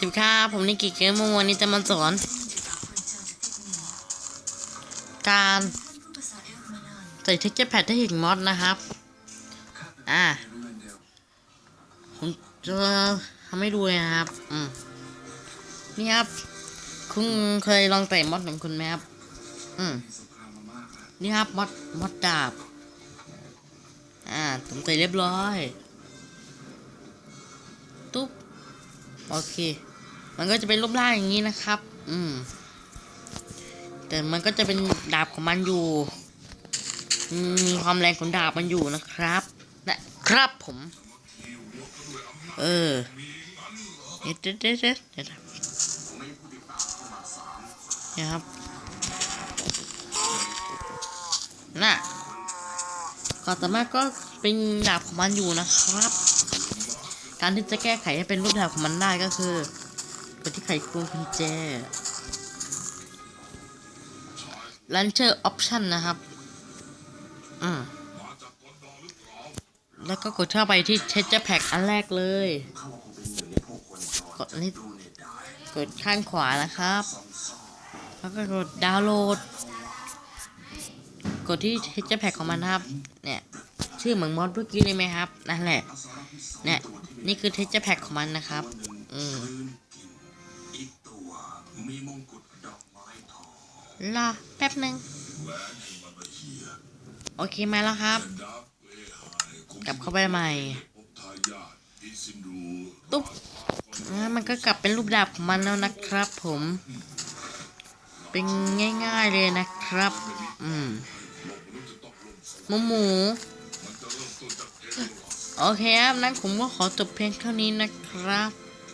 สวัสดีครับผมนิกิเกมวันนี้จะมาสอน การใส่เท็กเจอร์แพดให้ถึงมอดนะครับ อ่าผมจะทำให้ดูเลยนะครับ อืมนี่ครับ คุณเคยลองใส่มอดของคุณไหมครับ อืมนี่ครับมอดมอดดาบ อ่าผมใส่เรียบร้อย ตุ๊บโอเค มันก็จะเป็นรูปร่างอย่างนี้นะครับ อืม แต่มันก็จะเป็นดาบของมันอยู่ มีความแรงของดาบมันอยู่นะครับ นะครับผม เออเด็ดเด็ดเด็ดเด็ดนี่ยครับน่ะก็สามารถก็เป็นดาบของมันอยู่นะครับ การที่จะแก้ไขให้เป็นรูปแบบของมันได้ก็คือ ดที่ไขควงกุญแจ Launcher Option นะครับ อืมแล้วก็กดเข้าไปที่ Texture Pack อันแรกเลย กดนี่กดข้างขวานะครับ แล้วก็กดดาวน์โหลด กดที่ Texture Pack ของมันครับ เนี่ยชื่อเหมือนมอดเมื่อกี้เลยไหมครับ นั่นแหละ เนี่ย นี่คือ Texture Pack ของมันนะครับ อืม รอแป๊บหนึ่งโอเคไหมแล้วครับ กลับเข้าไปใหม่ ตุ๊บอ่ามันก็กลับเป็นรูปดาบของมันแล้วนะครับผม เป็นง่ายๆเลยนะครับ อืมหมูหมูโอเคครับ นั้นผมก็ขอจบเพียงเท่านี้นะครับ